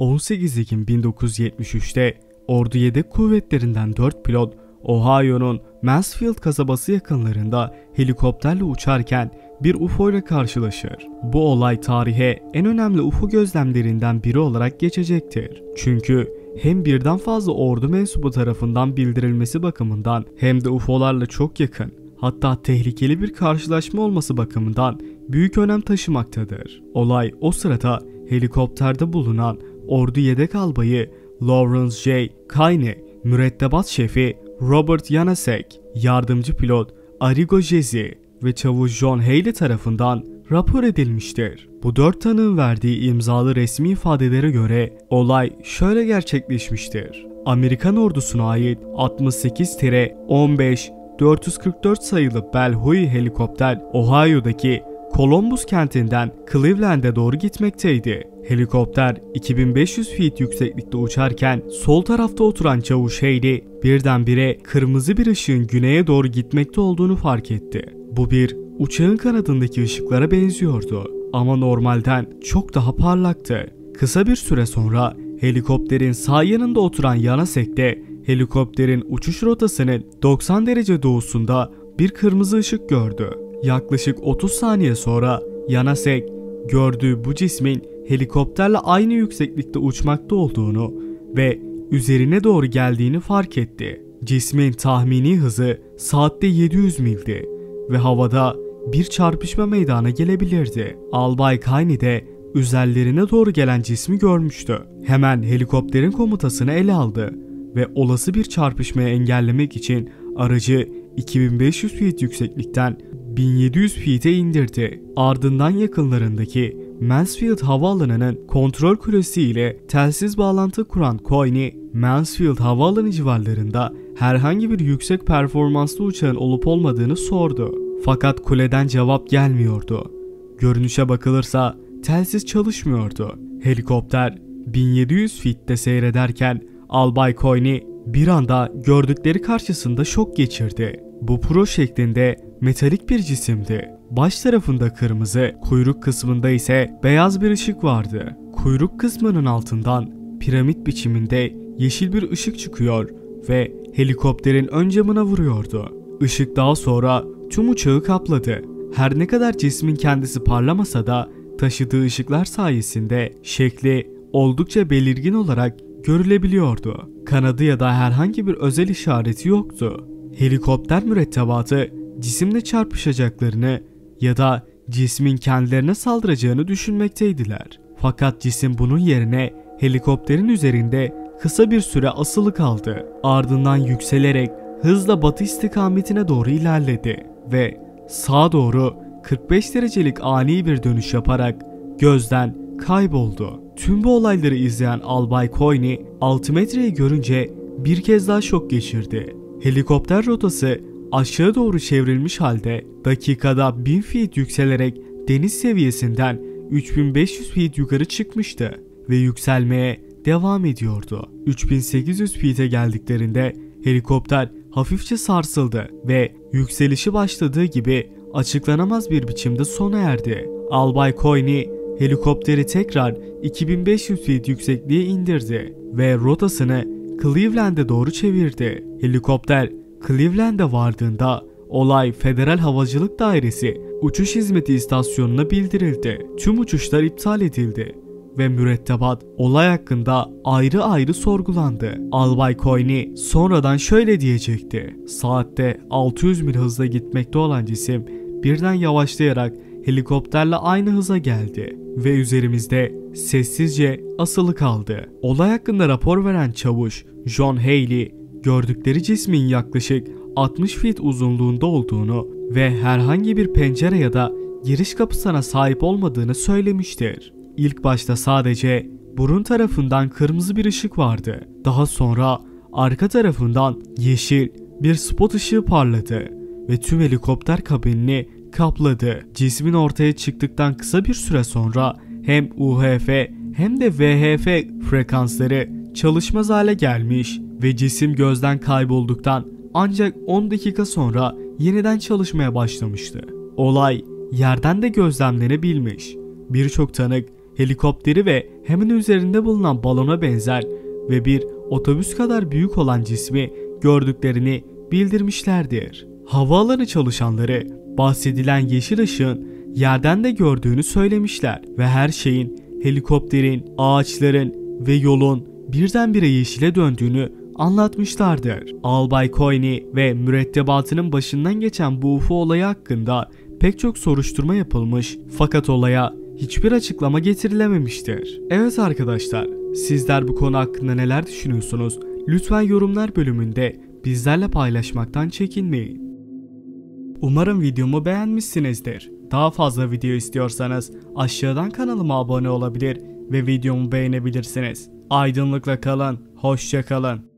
18 Ekim 1973'te Ordu Yedek Kuvvetlerinden 4 pilot Ohio'nun Mansfield kasabası yakınlarında helikopterle uçarken bir UFO ile karşılaşır. Bu olay tarihe en önemli UFO gözlemlerinden biri olarak geçecektir. Çünkü hem birden fazla ordu mensubu tarafından bildirilmesi bakımından hem de UFO'larla çok yakın hatta tehlikeli bir karşılaşma olması bakımından büyük önem taşımaktadır. Olay o sırada helikopterde bulunan ordu yedek albayı Lawrence J. Kine, mürettebat şefi Robert Yanasek, yardımcı pilot Arrigo Jezi ve çavuş John Haley tarafından rapor edilmiştir. Bu dört tanığın verdiği imzalı resmi ifadelere göre olay şöyle gerçekleşmiştir. Amerikan ordusuna ait 68-15 444 sayılı Bell Huey helikopter Ohio'daki Columbus kentinden Cleveland'e doğru gitmekteydi. Helikopter 2500 feet yükseklikte uçarken sol tarafta oturan çavuş Haley birdenbire kırmızı bir ışığın güneye doğru gitmekte olduğunu fark etti. Bu bir uçağın kanadındaki ışıklara benziyordu ama normalden çok daha parlaktı. Kısa bir süre sonra helikopterin sağ yanında oturan Yanasek de helikopterin uçuş rotasının 90 derece doğusunda bir kırmızı ışık gördü. Yaklaşık 30 saniye sonra Yanasek gördüğü bu cismin helikopterle aynı yükseklikte uçmakta olduğunu ve üzerine doğru geldiğini fark etti. Cismin tahmini hızı saatte 700 mildi ve havada bir çarpışma meydana gelebilirdi. Albay Kayni de üzerlerine doğru gelen cismi görmüştü. Hemen helikopterin komutasını ele aldı ve olası bir çarpışmayı engellemek için aracı 2500 feet yükseklikten 1700 feet'e indirdi. Ardından yakınlarındaki Mansfield Havaalanı'nın kontrol kulesi ile telsiz bağlantı kuran Coyne, Mansfield Havaalanı civarlarında herhangi bir yüksek performanslı uçağın olup olmadığını sordu. Fakat kuleden cevap gelmiyordu. Görünüşe bakılırsa telsiz çalışmıyordu. Helikopter 1700 feet'te seyrederken Albay Coyne bir anda gördükleri karşısında şok geçirdi. Bu pro şeklinde metalik bir cisimdi. Baş tarafında kırmızı, kuyruk kısmında ise beyaz bir ışık vardı. Kuyruk kısmının altından piramit biçiminde yeşil bir ışık çıkıyor ve helikopterin ön camına vuruyordu. Işık daha sonra tüm uçağı kapladı. Her ne kadar cismin kendisi parlamasa da taşıdığı ışıklar sayesinde şekli oldukça belirgin olarak görülebiliyordu. Kanadı ya da herhangi bir özel işareti yoktu. Helikopter mürettebatı cisimle çarpışacaklarını ya da cismin kendilerine saldıracağını düşünmekteydiler. Fakat cisim bunun yerine helikopterin üzerinde kısa bir süre asılı kaldı. Ardından yükselerek hızla batı istikametine doğru ilerledi ve sağa doğru 45 derecelik ani bir dönüş yaparak gözden kayboldu. Tüm bu olayları izleyen Albay Coyne altimetreyi görünce bir kez daha şok geçirdi. Helikopter rotası aşağı doğru çevrilmiş halde dakikada 1000 feet yükselerek deniz seviyesinden 3500 feet yukarı çıkmıştı ve yükselmeye devam ediyordu. 3800 feet'e geldiklerinde helikopter hafifçe sarsıldı ve yükselişi başladığı gibi açıklanamaz bir biçimde sona erdi. Albay Coyne helikopteri tekrar 2500 feet yüksekliğe indirdi ve rotasını Cleveland'e doğru çevirdi. Helikopter Cleveland'e vardığında olay Federal Havacılık Dairesi uçuş hizmeti istasyonuna bildirildi. Tüm uçuşlar iptal edildi ve mürettebat olay hakkında ayrı ayrı sorgulandı. Albay Coyne sonradan şöyle diyecekti. Saatte 600 mil hızla gitmekte olan cisim birden yavaşlayarak helikopterle aynı hıza geldi ve üzerimizde sessizce asılı kaldı. Olay hakkında rapor veren çavuş John Haley gördükleri cismin yaklaşık 60 feet uzunluğunda olduğunu ve herhangi bir pencere ya da giriş kapısına sahip olmadığını söylemiştir. İlk başta sadece burun tarafından kırmızı bir ışık vardı. Daha sonra arka tarafından yeşil bir spot ışığı parladı ve tüm helikopter kabinini kapladı. Cismin ortaya çıktıktan kısa bir süre sonra hem UHF hem de VHF frekansları çalışmaz hale gelmiş ve cisim gözden kaybolduktan ancak 10 dakika sonra yeniden çalışmaya başlamıştı. Olay yerden de gözlemlenebilmiş. Birçok tanık helikopteri ve hemen üzerinde bulunan balona benzer ve bir otobüs kadar büyük olan cismi gördüklerini bildirmişlerdir. Havaalanı çalışanları bahsedilen yeşil ışığın yerden de gördüğünü söylemişler ve her şeyin helikopterin, ağaçların ve yolun birdenbire yeşile döndüğünü anlatmışlardır. Albay Coyne ve mürettebatının başından geçen bu UFO olayı hakkında pek çok soruşturma yapılmış fakat olaya hiçbir açıklama getirilememiştir. Evet arkadaşlar, sizler bu konu hakkında neler düşünüyorsunuz? Lütfen yorumlar bölümünde bizlerle paylaşmaktan çekinmeyin. Umarım videomu beğenmişsinizdir. Daha fazla video istiyorsanız aşağıdan kanalıma abone olabilir ve videomu beğenebilirsiniz. Aydınlıkla kalın, hoşça kalın.